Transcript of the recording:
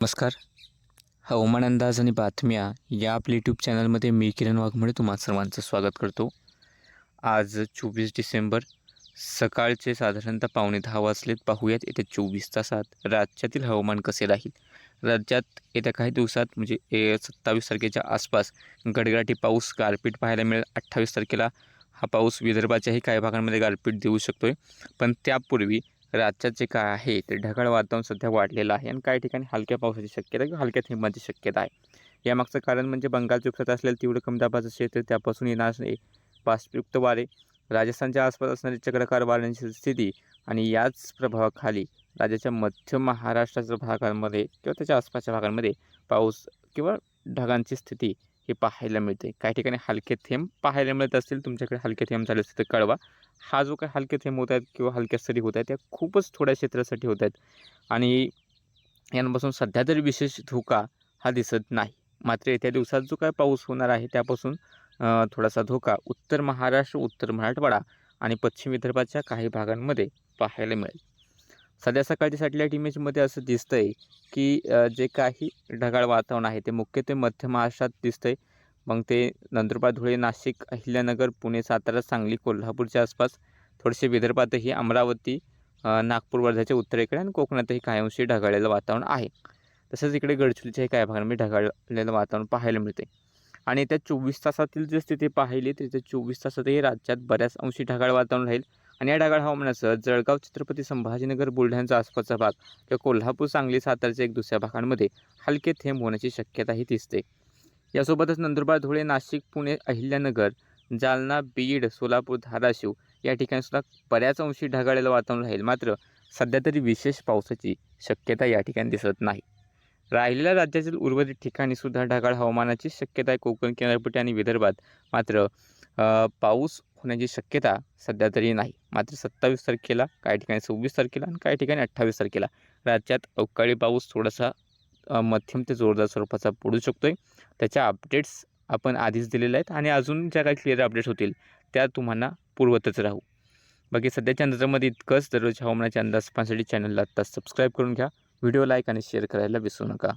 नमस्कार. हवामान अंदाज आणि बातम्या या आपल्या यूट्यूब चॅनलमध्ये मी किरण वाघमोडे तुम्हा सर्वांचं स्वागत करतो. आज चोवीस डिसेंबर सकाळचे साधारणतः पावणे दहा वाजलेत. पाहूयात येत्या चोवीस तासात राज्यातील हवामान कसे राहील? राज्यात येत्या काही दिवसात म्हणजे ए सत्तावीस तारखेच्या आसपास गडगडाटी पाऊस गारपीट पाहायला मिळेल. अठ्ठावीस तारखेला हा पाऊस विदर्भाच्याही काही भागांमध्ये गारपीट देऊ शकतो आहे पण त्यापूर्वी राज्यात जे काय आहे ते ढगाळ वातावरण सध्या वाढलेलं आहे. आणि काही ठिकाणी हलक्या पावसाची शक्यता किंवा हलक्या थेंबाची शक्यता आहे. यामागचं कारण म्हणजे बंगालच्या उपसात असलेलं तीव्र कमी दाबाचं क्षेत्र त्यापासून येणार असणे बाष्पयुक्त वारे राजस्थानच्या आसपास असणारी चक्रकार वाऱ्यांची स्थिती आणि याच प्रभावाखाली राज्याच्या मध्य महाराष्ट्राच्या भागांमध्ये किंवा त्याच्या आसपासच्या भागांमध्ये पाऊस किंवा ढगांची स्थिती हे पाहायला मिळते. काही ठिकाणी हलके थेंब पाहायला मिळत असतील तुमच्याकडे हलके थेंब झाले असतील तर कळवा. हा जो काही हलके थेंब होत आहेत किंवा हलक्या सरी होत आहेत त्या खूपच थोड्या क्षेत्रासाठी होत आहेत. आणि यांपासून सध्या तरी विशेष धोका हा दिसत नाही. मात्र येत्या दिवसात जो काय पाऊस होणार आहे त्यापासून थोडासा धोका उत्तर महाराष्ट्र उत्तर मराठवाडा आणि पश्चिम विदर्भाच्या काही भागांमध्ये पाहायला मिळेल. सध्या सकाळच्या सॅटेलाईट इमेजमध्ये असं दिसतं आहे की जे काही ढगाळ वातावरण आहे ते मुख्यत्वे मध्य महाराष्ट्रात दिसतं आहे मग ते नंदुरबार धुळे नाशिक अहिल्यानगर पुणे सातारा सांगली कोल्हापूरच्या आसपास थोडेसे विदर्भातही अमरावती नागपूर वर्ध्याच्या उत्तरेकडे आणि कोकणातही कायमशी ढगाळलेलं वातावरण आहे. तसंच इकडे गडचिरोलीच्याही काही भागांमध्ये ढगाळलेलं वातावरण पाहायला मिळते आणि त्या चोवीस तासातील जर स्थिती पाहिली तर त्या चोवीस तासातही राज्यात बऱ्याच अंशी ढगाळ वातावरण राहील. आणि या ढगाळ हवामानासह जळगाव छत्रपती संभाजीनगर बुलढाण्याचा आसपासचा भाग किंवा कोल्हापूर सांगली सातारच्या एक दुसऱ्या भागांमध्ये हलके थेंब होण्याची शक्यताही दिसते. यासोबतच नंदुरबार धुळे नाशिक पुणे अहिल्यानगर जालना बीड सोलापूर धाराशिव या ठिकाणी सुद्धा बऱ्याच अंशी ढगाळलेलं वातावरण राहील. मात्र सध्या तरी विशेष पावसाची शक्यता या ठिकाणी दिसत नाही. राहिलेल्या राज्यातील उर्वरित ठिकाणी सुद्धा ढगाळ हवामानाची शक्यता आहे. कोकण किनारपट्टी आणि विदर्भात मात्र पाऊस होण्याची शक्यता सध्या तरी नाही. मात्र सत्तावीस तारखेला काही ठिकाणी सव्वीस तारखेला आणि काही ठिकाणी अठ्ठावीस तारखेला राज्यात अवकाळी पाऊस थोडासा मध्यम ते जोरदार स्वरूपाचा पडू शकतो आहे त्याच्या अपडेट्स आपण आधीच दिलेल्या आहेत आणि अजून ज्या काही क्लिअर अपडेट्स होतील त्या तुम्हाला पुरवतच राहू. बाकी सध्याच्या अंदाजामध्ये इतकंच. दररोज हवामानाच्या अंदाज पाहण्यासाठी चॅनलला आत्ता सबस्क्राईब करून घ्या. व्हिडिओ लाईक आणि शेअर करायला विसरू नका.